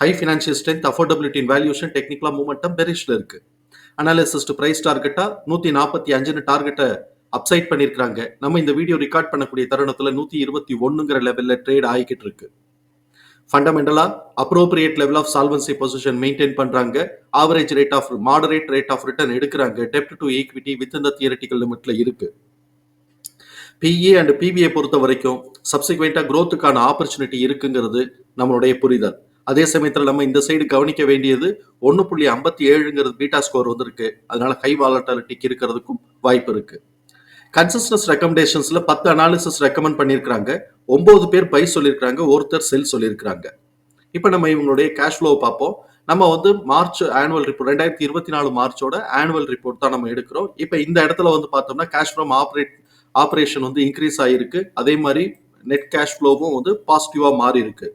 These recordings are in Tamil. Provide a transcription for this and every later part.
High financial strength affordability in valuation டெக்னிக்கலாக மூமெண்டம் பெரிஷில் இருக்கு. அனாலிசிஸ்ட் ப்ரைஸ் டார்கெட்டாக நூற்றி நாற்பத்தி அஞ்சுன்னு டார்கெட்டை அப்சைட் பண்ணியிருக்கிறாங்க நம்ம இந்த வீடியோ ரெக்கார்ட் பண்ணக்கூடிய தருணத்தில் நூற்றி இருபத்தி ஒன்றுங்கிற லெவலில் ட்ரேட் ஆகிக்கிட்டு இருக்கு. ஃபண்டமெண்டலாக appropriate level of solvency position maintain பண்ணுறாங்க average rate of moderate rate of return எடுக்கிறாங்க. டெப்ட் டு ஈக்விட்டி வித் இந்த தியரட்டிக்கல் லிமிட்ல இருக்கு. பிஇ அண்ட் பிபிஐ பொறுத்த வரைக்கும் சப்சிக்வெண்ட்டாக க்ரோத்துக்கான ஆப்பர்ச்சுனிட்டி இருக்குங்கிறது நம்மளுடைய புரிதல். அதே சமயத்தில் நம்ம இந்த சைடு கவனிக்க வேண்டியது ஒன்று புள்ளி ஐம்பத்தி ஏழுங்கிறது பீட்டா ஸ்கோர் வந்திருக்கு. அதனால ஹை வாலட்டாலிட்டிக்கு இருக்கிறதுக்கும் வாய்ப்பு இருக்கு. கன்சிஸ்டன்ஸ் ரெக்கமெண்டேஷன்ஸ்ல பத்து அனாலிசிஸ் ரெக்கமெண்ட் பண்ணியிருக்காங்க ஒன்பது பேர் பை சொல்லியிருக்கிறாங்க ஒருத்தர் செல் சொல்லியிருக்கிறாங்க. இப்போ நம்ம இவங்களுடைய கேஷ் ஃப்ளோவை பார்ப்போம். நம்ம வந்து மார்ச் ஆனுவல் ரிப்போர்ட் ரெண்டாயிரத்தி இருபத்தி நாலு மார்ச்சோட ஆனுவல் ரிப்போர்ட் தான் நம்ம எடுக்கிறோம். இப்போ இந்த இடத்துல வந்து பார்த்தோம்னா கேஷ் ஃப்ரம் ஆப்ரேட் ஆப்ரேஷன் வந்து இன்க்ரீஸ் ஆகிருக்கு அதே மாதிரி நெட் கேஷ் ஃப்ளோவும் வந்து பாசிட்டிவாக மாறி இருக்கு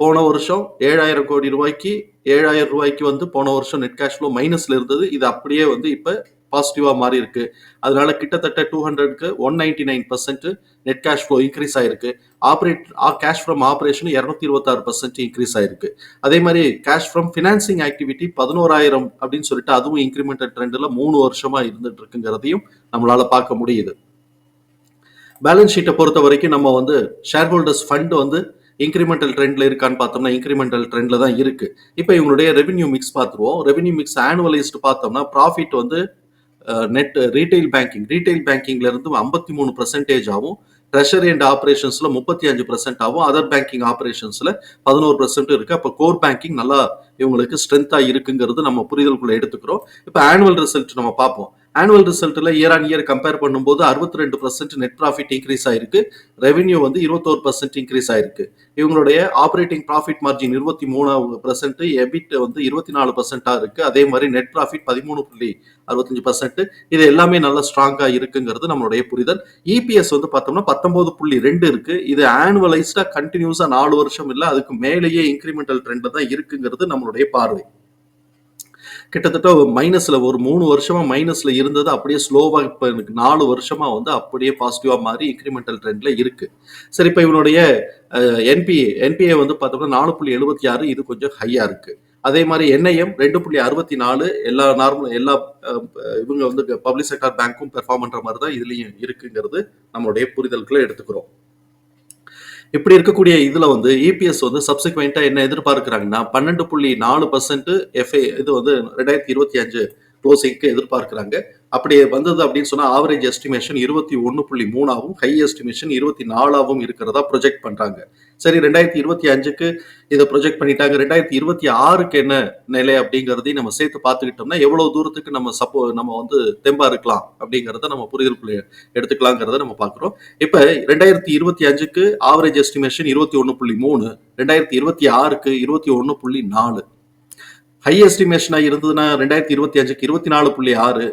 போன வருஷம் ஏழாயிரம் கோடி ரூபாய்க்கு ஏழாயிரம் ரூபாய்க்கு வந்து போன வருஷம் நெட் கேஷ் ஃப்ளோ மைனஸ்ல இருந்தது. இது அப்படியே வந்து இப்போ பாசிட்டிவா மாறி இருக்கு அதனால கிட்டத்தட்ட two ஹண்ட்ரட்க்கு one ninety nine percent net cash flow increase ஆயிருக்கு. ஆப்ரேட் கேஷ் ஃப்ரம் ஆப்ரேஷன் இரநூத்தி இருபத்தாறு பர்சன்ட் இன்க்ரீஸ் ஆயிருக்கு. அதே மாதிரி கேஷ் ஃப்ரம் ஃபினான்சிங் ஆக்டிவிட்டி பதினோராயிரம் அப்படின்னு சொல்லிட்டு அதுவும் இன்க்ரிமெண்டல் ட்ரெண்ட்ல மூணு வருஷமா இருந்துட்டு இருக்குங்கிறதையும் நம்மளால பார்க்க முடியுது. பேலன்ஸ் ஷீட்டை பொறுத்த வரைக்கும் நம்ம வந்து ஷேர் ஹோல்டர்ஸ் ஃபண்ட் வந்து இன்க்ரிமெண்டல் ட்ரெண்ட்ல இருக்கான்னு பார்த்தோம்னா இன்க்ரிமெண்டல் ட்ரெண்டில் தான் இருக்குது இப்போ இவங்களுடைய ரெவென்யூ மிக்ஸ் பார்த்துருவோம். ரெவென்யூ மிக்ஸ் ஆனுவலைஸ்டு பார்த்தோம்னா ப்ராஃபிட் வந்து நெட் ரீட்டைல் பேங்கிங் ரீட்டைல் பேங்கிங்லேருந்து ஐம்பத்தி மூணு பர்சன்டேஜ் ஆகும் ட்ரெஷரி அண்ட் ஆப்ரேஷன்ஸில் முப்பத்தி அஞ்சு பர்சன்ட் ஆகும் அதர் பேங்கிங் ஆப்ரேஷன்ஸில் பதினோரு பர்சன்ட் இருக்குது அப்போ கோர் பேங்கிங் நல்லா இவங்களுக்கு ஸ்ட்ரென்த்தாக இருக்குங்கிறது நம்ம புரிதலுக்குள்ளே எடுத்துக்கிறோம். இப்போ ஆனுவல் ரிசல்ட் நம்ம பார்ப்போம். ஆனுவல் ரிசல்ட்டில் இயர் ஆன் இயர் கம்பேர் பண்ணும்போது அறுபத்தி ரெண்டு பர்சன்ட் நெட் ப்ராஃபிட் இன்க்ரீஸ் ஆயிருக்கு. ரெவென்யூ வந்து இருபத்தோரு பர்சன்ட் இன்க்ரீஸ் ஆயிருக்கு. இவங்களுடைய ஆப்ரேட்டிங் ப்ராஃபிட் மார்ஜின் இருபத்தி மூணாவது பர்சன்ட் எபிட் வந்து இருபத்தி நாலு பர்சன்ட்டாக இருக்கு. அதே மாதிரி நெட் ப்ராஃபிட் பதிமூணு புள்ளி அறுபத்தஞ்சு பர்சன்ட் இது எல்லாமே நல்லா ஸ்ட்ராங்காக இருக்குங்கிறது நம்மளுடைய புரிதல். இபிஎஸ் வந்து பார்த்தோம்னா பத்தொன்பது புள்ளி ரெண்டு இருக்கு. இது ஆனுவலைஸ்டாக கண்டினியூஸாக நாலு வருஷம் இல்லை அதுக்கு மேலேயே இன்க்ரிமெண்டல் ட்ரெண்ட் தான் இருக்குங்கிறது நம்மளுடைய பார்வை. கிட்டத்தட்ட மைனஸ்ல ஒரு மூணு வருஷமா மைனஸ்ல இருந்தது. அப்படியே ஸ்லோவா இப்ப எனக்கு நாலு வருஷமா வந்து அப்படியே பாசிட்டிவா மாறி இன்க்ரிமெண்டல் ட்ரெண்ட்ல இருக்கு. சரி இப்ப இவனுடைய என்பிஏ என்பிஏ வந்து பார்த்தோம்னா நாலு புள்ளி எழுபத்தி ஆறு இது கொஞ்சம் ஹையா இருக்கு. அதே மாதிரி என்ஐஎம் ரெண்டு புள்ளி அறுபத்தி நாலு எல்லா நார்மல் எல்லா இவங்க வந்து பப்ளிக் செக்டர் பேங்க்கும் பெர்ஃபார்ம் பண்ற மாதிரி தான் இதுலயும் இருக்குங்கிறது நம்மளுடைய புரிதல்களை எடுத்துக்கிறோம். இப்படி இருக்கக்கூடிய இதுல வந்து இபிஎஸ் வந்து சப்சிக்வெண்டா என்ன எதிர்பார்க்கிறாங்கன்னா பன்னெண்டு புள்ளி நாலு பர்சன்ட் எஃப்ஏ இது வந்து ரெண்டாயிரத்தி இருபத்தி அஞ்சு க்ளோசிங்க்கு எதிர்பார்க்கிறாங்க. அப்படி வந்தது அப்படின்னு சொன்னா ஆவரேஜ் எஸ்டிமேஷன் இருபத்தி ஒன்று புள்ளி மூணாவும் ஹை எஸ்டிமேஷன் இருபத்தி நாலாவும் இருக்கிறதா ப்ரொஜெக்ட் பண்றாங்க. சரி ரெண்டாயிரத்தி இருபத்தி அஞ்சுக்கு இதை ப்ரொஜெக்ட் பண்ணிட்டாங்க. ரெண்டாயிரத்தி இருபத்தி ஆறுக்கு என்ன நிலை அப்படிங்கிறதையும் நம்ம சேர்த்து பார்த்துக்கிட்டோம்னா எவ்வளவு தூரத்துக்கு நம்ம சப்போ நம்ம வந்து தெம்பா இருக்கலாம் அப்படிங்கிறத நம்ம புரிதலுக்குள்ள எடுத்துக்கலாங்கிறத நம்ம பார்க்குறோம். இப்போ ரெண்டாயிரத்தி இருபத்தி அஞ்சுக்கு ஆவரேஜ் எஸ்டிமேஷன் இருபத்தி ஒன்று புள்ளி மூணு ரெண்டாயிரத்தி இருபத்தி ஆறுக்கு இருபத்தி ஒன்று புள்ளி நாலு. ஹை எஸ்டிமேஷனாக இருந்ததுன்னா ரெண்டாயிரத்தி இருபத்தி அஞ்சுக்கு இருபத்தி நாலு புள்ளி ஆறு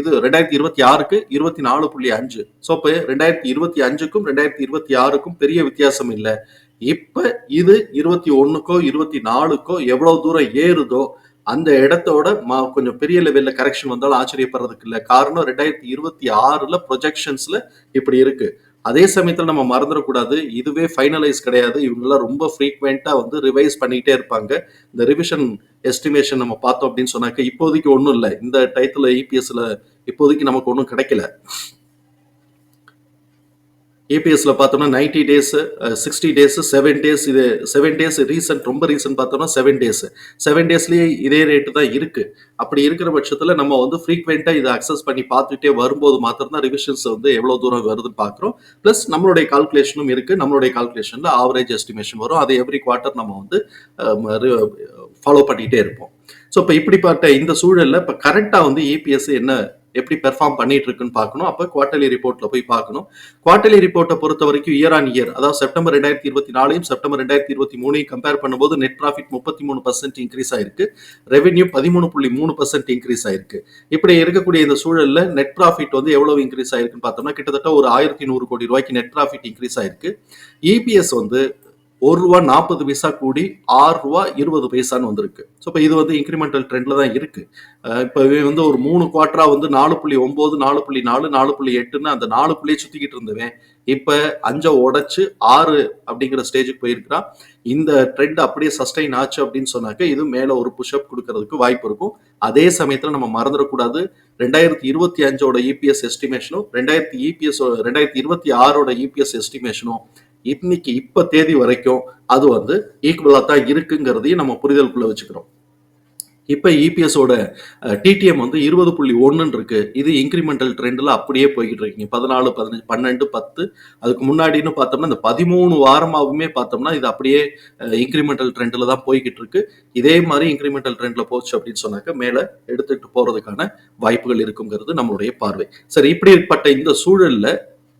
இது ரெண்டாயிரத்தி இருபத்தி ஆறுக்கு இருபத்தி நாலு புள்ளி அஞ்சு. ஸோ இப்போ ரெண்டாயிரத்தி இருபத்தி அஞ்சுக்கும் ரெண்டாயிரத்தி இருபத்தி ஆறுக்கும் பெரிய வித்தியாசம் இல்லை. இப்போ இது இருபத்தி ஒன்றுக்கோ இருபத்தி நாலுக்கோ எவ்வளோ தூரம் ஏறுதோ அந்த இடத்தோட மா கொஞ்சம் பெரிய லெவலில் கரெக்ஷன் வந்தாலும் ஆச்சரியப்படுறதுக்கு இல்லை. காரணம் ரெண்டாயிரத்தி இருபத்தி ஆறில் ப்ரொஜெக்ஷன்ஸில் இப்படி இருக்குது அதே சமயத்தில் நம்ம மறந்துடக்கூடாது இதுவே ஃபைனலைஸ் கிடையாது. இவங்கெல்லாம் ரொம்ப ஃப்ரீக்வெண்ட்டாக வந்து ரிவைஸ் பண்ணிக்கிட்டே இருப்பாங்க. இந்த ரிவிஷன் எஸ்டிமேஷன் நம்ம பார்த்தோம் அப்படின்னு சொன்னாக்க இப்போதைக்கு ஒன்றும் இல்லை. இந்த டயத்துல இபிஎஸ்ல இப்போதைக்கு நமக்கு ஒன்றும் கிடைக்கல. ஏபிஎஸ்ல பார்த்தோம்னா ninety days sixty days seven days இது செவன் டேஸ் ரீசன்ட் ரொம்ப ரீசன்ட் பார்த்தோம்னா செவன் டேஸ் செவன் டேஸ்லயே இதே ரேட்டு தான் இருக்கு. அப்படி இருக்கிற பட்சத்துல நம்ம வந்து ஃப்ரீக்வெண்ட்டா இதை அக்சஸ் பண்ணி பார்த்துட்டே வரும்போது மாத்திரம் தான் ரிவிஷன்ஸ் வந்து எவ்வளவு தூரம் வருதுன்னு பார்க்குறோம். ப்ளஸ் நம்மளுடைய கால்குலேஷனும் இருக்கு. நம்மளுடைய கால்குலேஷன்ல ஆவரேஜ் எஸ்டிமேஷன் வரும். அதை எவ்ரி குவார்ட்டர் நம்ம வந்து ஃபாலோ பண்ணிட்டே இருப்போம். ஸோ இப்போ இப்படிப்பட்ட இந்த சூழலில் இப்போ கரெக்டாக வந்து ஏபிஎஸ் என்ன எப்படி பெர்ஃபார்ம் பண்ணிட்டு இருக்குன்னு பார்க்கணும். அப்போ குவார்டர்லி ரிப்போர்ட்ல போய் பார்க்கணும். குவார்டர்லி ரிப்போர்ட்டை பொறுத்த வரைக்கும் இயர் ஆன் இயர் அதாவது செப்டம்பர் ரெண்டாயிரத்தி இருபத்தி நாலையும் செப்டம்பர் ரெண்டாயிரத்தி இருபத்தி மூணையும் கம்பேர் பண்ணும்போது நெட் ப்ராஃபிட் முப்பத்தி மூணு பர்சன்ட் இன்க்ரீஸ் ஆயிருக்கு. ரெவென்யூ பதிமூணு புள்ளி மூணு பர்சன்ட் இன்க்ரீஸ் ஆயிருக்கு. இப்படி இருக்கக்கூடிய இந்த சூழல்ல நெட் ப்ராஃபிட் வந்து எவ்வளவு இன்க்ரீஸ் ஆயிருக்குன்னு பார்த்தோம்னா கிட்டத்தட்ட ஒரு ஆயிரத்தி நூறு கோடி ரூபாய்க்கு நெட் ப்ராஃபிட் இன்க்ரீஸ் ஆயிருக்கு. இபிஎஸ் வந்து ஒரு ரூபா நாற்பது பைசா கூடி ஆறு ரூபா இருபது பைசான்னு வந்திருக்கு. ஸோ இப்போ இது வந்து இன்க்ரிமெண்டல் ட்ரெண்டில் தான் இருக்கு. இப்போ வந்து ஒரு மூணு குவார்டரா வந்து நாலு புள்ளி ஒன்பது நாலு புள்ளி நாலு நாலு புள்ளி எட்டுன்னு அந்த நாலு புள்ளியே சுற்றிக்கிட்டு இருந்தவன். இப்போ அஞ்சை உடைச்சு ஆறு அப்படிங்கிற ஸ்டேஜுக்கு போயிருக்கிறான். இந்த ட்ரெண்ட் அப்படியே சஸ்டைன் ஆச்சு அப்படின்னு சொன்னாக்க இது மேலே ஒரு புஷ்அப் கொடுக்கறதுக்கு வாய்ப்பு இருக்கும். அதே சமயத்தில் நம்ம மறந்துடக்கூடாது. ரெண்டாயிரத்தி இருபத்தி அஞ்சோட இபிஎஸ் எஸ்டிமேஷனும் ரெண்டாயிரத்தி இபிஎஸ் ரெண்டாயிரத்தி இருபத்தி ஆறோட இபிஎஸ் எஸ்டிமேஷனும் இன்னைக்கு இப்ப தேதி வரைக்கும் அது வந்து ஈக்குவலா தான் இருக்குங்கிறதையும் நம்ம புரிதலுக்குள்ள வச்சுக்கிறோம். இப்ப இபிஎஸோட டிடிஎம் வந்து இருபது புள்ளி ஒன்றுன்னு இருக்கு. இது இன்க்ரிமெண்டல் ட்ரெண்ட்ல அப்படியே போய்கிட்டு இருக்கீங்க பதினாலு பதினஞ்சு பன்னெண்டு பத்து அதுக்கு முன்னாடின்னு பார்த்தோம்னா இந்த பதிமூணு வாரமாகவுமே பார்த்தோம்னா இது அப்படியே இன்க்ரிமெண்டல் ட்ரெண்ட்ல தான் போய்கிட்டு இருக்கு. இதே மாதிரி இன்க்ரிமெண்டல் ட்ரெண்ட்ல போச்சு அப்படின்னு சொன்னாக்க மேல எடுத்துட்டு போறதுக்கான வாய்ப்புகள் இருக்குங்கிறது நம்மளுடைய பார்வை. சரி இப்படிப்பட்ட இந்த சூழல்ல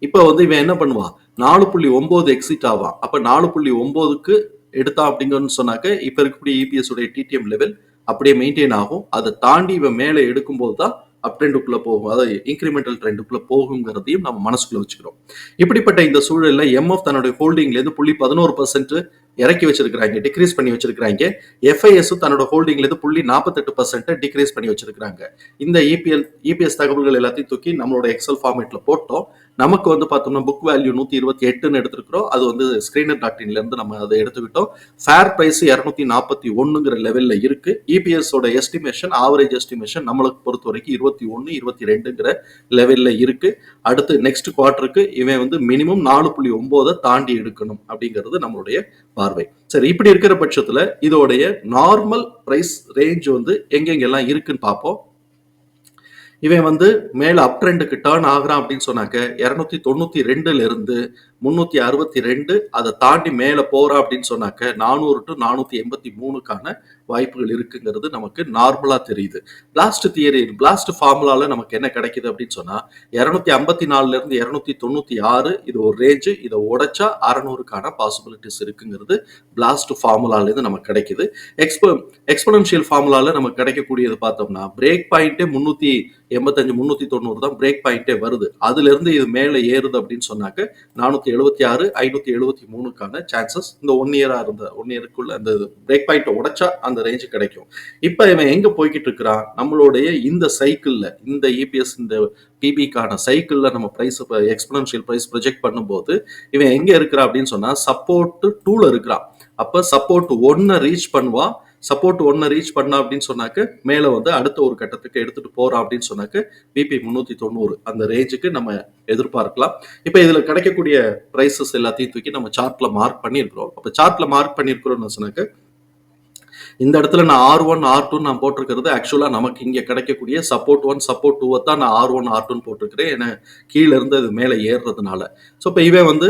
இப்போ வந்து இவன் என்ன பண்ணுவான்? நாலு புள்ளி ஒன்பது எக்ஸிட் ஆவான். அப்போ நாலு புள்ளி ஒன்பதுக்கு எடுத்தான் அப்படிங்கன்னு சொன்னாக்க இப்போ இருக்கக்கூடிய இபிஎஸ் உடைய டிடிஎம் லெவல் அப்படியே மெயின்டைன் ஆகும். அதை தாண்டி இவன் மேலே எடுக்கும்போது தான் அப் ட்ரெண்டுக்குள்ள போகும். அதாவது இன்க்ரிமெண்டல் ட்ரெண்டுக்குள்ள போகுங்கிறதையும் நம்ம மனசுக்குள்ள வச்சுக்கிறோம். இப்படிப்பட்ட இந்த சூழலில் எம்எஃப் தன்னுடைய ஹோல்டிங்லேருந்து புள்ளி பதினோரு பர்சன்ட் இறக்கி வச்சிருக்கிறாங்க டிக்ரீஸ் பண்ணி வச்சிருக்கிறாங்க. எஃப்ஐஎஸ் தன்னோட ஹோல்டிங்ல இருந்து புள்ளி நாற்பத்தெட்டு பர்சன்ட் டிக்ரீஸ் பண்ணி வச்சிருக்கிறாங்க. இந்த இபிஎல் இபிஎஸ் தகவல்கள் எல்லாத்தையும் தூக்கி நம்மளோட எக்ஸல் ஃபார்மேட்ல போட்டோம். நமக்கு வந்து பார்த்தோம்னா புக் வேல்யூ நூத்தி இருபத்தி எட்டுன்னு எடுத்திருக்கிறோம். அது வந்து ஸ்கிரீனர் டாட் இன்ல இருந்து நம்ம அதை எடுத்துக்கிட்டோம் ஃபேர் பிரைஸ் இரநூத்தி நாற்பத்தி ஒன்னுங்கிற லெவல்ல இருக்கு. இபிஎஸோட எஸ்டிமேஷன் ஆவரேஜ் எஸ்டிமேஷன் நம்மளுக்கு பொறுத்த வரைக்கும் இருபத்தி ஒன்னு இருபத்தி ரெண்டுங்கிற லெவல்ல இருக்கு. அடுத்து நெக்ஸ்ட் குவார்டருக்கு இவன் வந்து மினிமம் நாலு புள்ளி ஒன்பதை தாண்டி எடுக்கணும் அப்படிங்கிறது நம்மளுடைய பார்வை சரி இப்படி இருக்கிற பட்சத்துல இதோடைய நார்மல் பிரைஸ் ரேஞ்ச் வந்து எங்கெங்கெல்லாம் இருக்குன்னு பார்ப்போம். இவன் வந்து மேல அப் ட்ரெண்டுக்கு டேர்ன் ஆகுறான் அப்படின்னு சொன்னாக்க இரநூத்தி தொண்ணூத்தி ரெண்டுல இருந்து முன்னூத்தி அறுபத்தி ரெண்டு அதை தாண்டி மேல போறான் அப்படின்னு சொன்னாக்க நானூறு டு நானூத்தி எண்பத்தி மூணுக்கான வாய்ப்புகள் இருக்குங்கிறது நமக்கு நார்மலா தெரியுது. பிளாஸ்ட் தியரி பிளாஸ்ட் ஃபார்முலால நமக்கு என்ன கிடைக்குது அப்படின்னு சொன்னா இரநூத்தி ஐம்பத்தி நாலுல இருந்து தொண்ணூற்றி தொண்ணூத்தி ஆறு இது ஒரு ரேஞ்சு இதை உடைச்சா அறநூறுக்கான பாசிபிலிட்டிஸ் இருக்குங்கிறது பிளாஸ்ட் ஃபார்முலாலேருந்து நமக்கு கிடைக்குது. எக்ஸ்போ எக்ஸ்போனன்ஷியல் ஃபார்முலால நமக்கு கிடைக்கக்கூடியது பார்த்தோம்னா பிரேக் பாயிண்டே முன்னூத்தி எண்பத்தஞ்சு முந்நூற்றி தொண்ணூறு தான் பிரேக் பாயிண்டே வருது. அதுலேருந்து இது மேலே ஏறுது அப்படின்னு சொன்னாக்க நானூற்றி எழுபத்தி ஆறு ஐநூற்றி எழுபத்தி மூணுக்கான சான்சஸ் இந்த ஒன் இயராக இருந்த ஒன் இயருக்குள்ள அந்த பிரேக் பாயிண்ட்டை உடைச்சா அந்த ரேஞ்சு கிடைக்கும். இப்போ இவன் எங்கே போய்கிட்டு இருக்கிறான்? நம்மளுடைய இந்த சைக்கிளில் இந்த இபிஎஸ் இந்த பிபிக்கான சைக்கிளில் நம்ம ப்ரைஸ் எக்ஸ்பனன்ஷியல் ப்ரைஸ் ப்ரொஜெக்ட் பண்ணும்போது இவன் எங்கே இருக்கிறான் அப்படின்னு சொன்னால் சப்போர்ட் டூவில் இருக்கிறான். அப்போ சப்போர்ட் ஒன்னை ரீச் பண்ணுவான் சப்போர்ட் ஒன்னை ரீச் பண்ணா அப்படின்னு சொன்னாக்க மேலே வந்து அடுத்த ஒரு கட்டத்துக்கு எடுத்துட்டு போறோம் அப்படின்னு சொன்னாக்க பிபி முன்னூத்தி தொண்ணூறு அந்த ரேஞ்சுக்கு நம்ம எதிர்பார்க்கலாம். இப்போ இதுல கிடைக்கக்கூடிய பிரைசஸ் எல்லாத்தையும் தூக்கி நம்ம சார்ட்ல மார்க் பண்ணியிருக்கிறோம். அப்ப சார்ட்ல மார்க் பண்ணியிருக்கிறோம்னு சொன்னாக்க இந்த இடத்துல நான் ஆர் ஒன் ஆர் டூ நான் போட்டிருக்கிறது ஆக்சுவலா நமக்கு இங்க கிடைக்கக்கூடிய சப்போர்ட் ஒன் சப்போர்ட் டூவை தான் நான் ஆர் ஒன் ஆர் டூன்னு போட்டிருக்கிறேன். ஏன்னா கீழே இருந்து அது மேலே ஏறுறதுனால. ஸோ இப்போ இவன் வந்து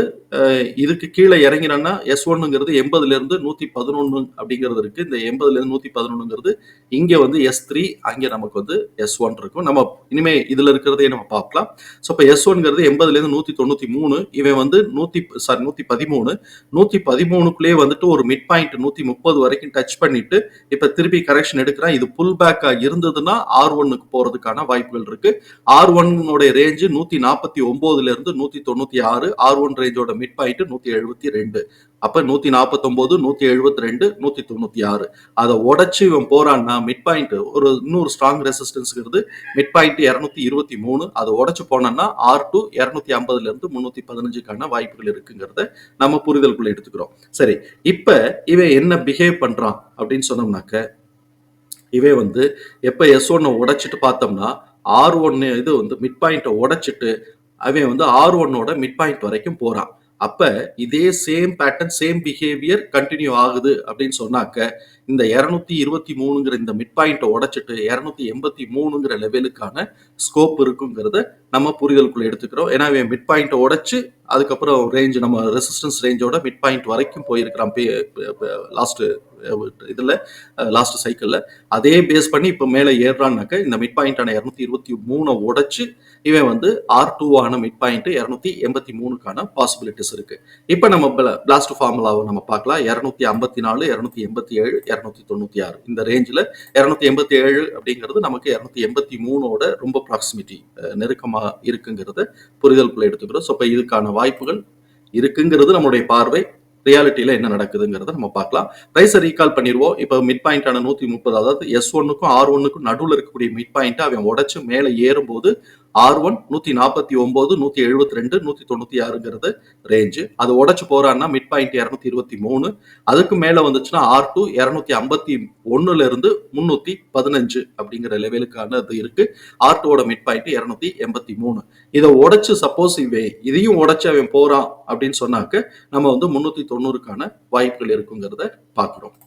இதுக்கு கீழே இறங்கினோன்னா எஸ் ஒன்னுங்கிறது எண்பதுலேருந்து நூற்றி பதினொன்று அப்படிங்கிறது இருக்குது இந்த எண்பதுலேருந்து நூற்றி பதினொன்றுங்கிறது பதினொன்னுங்கிறது வந்து எஸ் த்ரீ அங்கே நமக்கு வந்து எஸ் ஒன் இருக்கும். நம்ம இனிமேல் இதில் இருக்கிறதையே நம்ம பார்க்கலாம். ஸோ இப்போ எஸ் ஒன்ங்கிறது எண்பதுலேருந்து நூற்றி தொண்ணூற்றி மூணு இவன் வந்து நூற்றி சாரி நூற்றி பதிமூணு. நூற்றி பதிமூணுக்குள்ளேயே வந்துட்டு ஒரு மிட் பாயிண்ட் நூற்றி முப்பது வரைக்கும் டச் பண்ணிட்டு இப்போ திருப்பி கரெக்ஷன் எடுக்கிறான். இது புல் பேக்காக இருந்ததுன்னா ஆர் ஒன்னுக்கு போகிறதுக்கான வாய்ப்புகள் இருக்குது ஆர் ஒன்னுடைய ரேஞ்சு நூற்றி நாற்பத்தி ஒம்போதுலேருந்து நூற்றி தொண்ணூற்றி ஆறு ஆர் ஒன் ரேஞ்சோட மிட் பாயிண்ட் நூற்றி எழுபத்தி ரெண்டு. அப்போ நூற்றி நாற்பத்தொம்போது நூற்றி எழுபத்தி ரெண்டு நூற்றி தொண்ணூற்றி ஆறு. அதை உடச்சி இவன் போறான்னா மிட் பாயிண்ட் ஒரு இன்னொரு ஸ்ட்ராங் ரெசிஸ்டன்ஸுங்கிறது மிட் பாயிண்ட் இரநூத்தி இருபத்தி மூணு. அதை உடச்சி போனோம்னா ஆர் டூ இரநூத்தி ஐம்பதுலேருந்து முந்நூற்றி பதினஞ்சுக்கான வாய்ப்புகள் இருக்குங்கிறத நம்ம புரிதலுக்குள்ளே எடுத்துக்கிறோம். சரி இப்போ இவன் என்ன பிஹேவ் பண்ணுறான் அப்படின்னு சொன்னோம்னாக்க இவன் வந்து எப்போ எஸ் ஒன்னை உடைச்சிட்டு பார்த்தோம்னா ஆர் ஒன்னு இது வந்து மிட் பாயிண்ட்டை உடைச்சிட்டு அவன் வந்து ஆர் ஒன்னோட மிட் பாயிண்ட் வரைக்கும் போகிறான் அப்ப இதே same pattern same behaviour continue ஆகுது அப்படின்னு சொன்னாக்க இந்த இரநூத்தி இருபத்தி மூணுங்கிற இந்த மிட் பாயிண்ட்டை உடச்சிட்டு இரநூத்தி எண்பத்தி மூணுங்கிற லெவலுக்கான ஸ்கோப் இருக்குங்கிறத நம்ம புரிதலுக்குள்ள எடுத்துக்கிறோம். ஏன்னா இவன் மிட் பாயிண்ட்டை உடச்சு அதுக்கப்புறம் ரேஞ்ச் நம்ம ரெசிஸ்டன்ஸ் ரேஞ்சோட மிட் பாயிண்ட் வரைக்கும் போயிருக்கிறான் லாஸ்ட் இதில் லாஸ்ட் சைக்கிளில் அதே பேஸ் பண்ணி இப்போ மேலே ஏறுறான்னாக்க இந்த மிட் பாயிண்டான இரநூத்தி இருபத்தி மூணை உடச்சு இவன் வந்து ஆர் டூவான மிட் பாயிண்ட் இரநூத்தி எண்பத்தி மூணுக்கான பாசிபிலிட்டிஸ் இருக்கு. இப்போ நம்ம பிளாஸ்ட் ஃபார்முலாவை நம்ம பார்க்கலாம். இரநூத்தி ஐம்பத்தி நாலு இரநூத்தி எண்பத்தி ஏழு இரநூத்தி தொண்ணூற்றி ஆறு. இந்த ரேஞ்சில் இரநூத்தி எண்பத்தி ஏழு அப்படிங்கிறது நமக்கு இரநூத்தி எண்பத்தி மூணோட ரொம்ப ப்ராக்சிமிட்டி நெருக்கமாக இருக்குங்கிறத புரிதலுக்குள்ள எடுத்துக்கிறோம். ஸோ இப்போ இதுக்கான வாய்ப்புகள் இருக்குங்கிறது நம்மளுடைய பார்வை. ரியாலிட்டியில என்ன நடக்குதுங்கிறத நம்ம பார்க்கலாம். ப்ரைஸை ரீகால் பண்ணிடுவோம். இப்போ மிட் பாயிண்டான நூற்றி முப்பது அதாவது எஸ் ஒன்னுக்கும் ஆர் ஒன்னுக்கும் நடுவில் இருக்கக்கூடிய மிட் பாயிண்ட்டை அவன் உடச்சி மேலே ஏறும்போது ஆர் ஒன் நூற்றி நாற்பத்தி ஒன்பது நூற்றி எழுபத்தி ரெண்டு நூற்றி தொண்ணூற்றி ஆறுங்கிறது ரேஞ்சு அது உடச்சு போறான்னா மிட் பாயிண்ட் இரநூத்தி இருபத்தி மூணு அதுக்கு மேலே வந்துச்சுன்னா ஆர் டூ இரநூத்தி ஐம்பத்தி ஒன்னுல இருந்து முன்னூத்தி பதினஞ்சு அப்படிங்கிற லெவலுக்கான இது இருக்கு. ஆர் டூவோட மிட் பாயிண்ட் இரநூத்தி எண்பத்தி மூணு இதை உடச்சு சப்போஸ் இவன் இதையும் உடச்சு அவன் போறான் அப்படின்னு சொன்னாக்க நம்ம வந்து முன்னூத்தி தொண்ணூறுக்கான வாய்ப்புகள் இருக்குங்கிறத பார்க்குறோம்.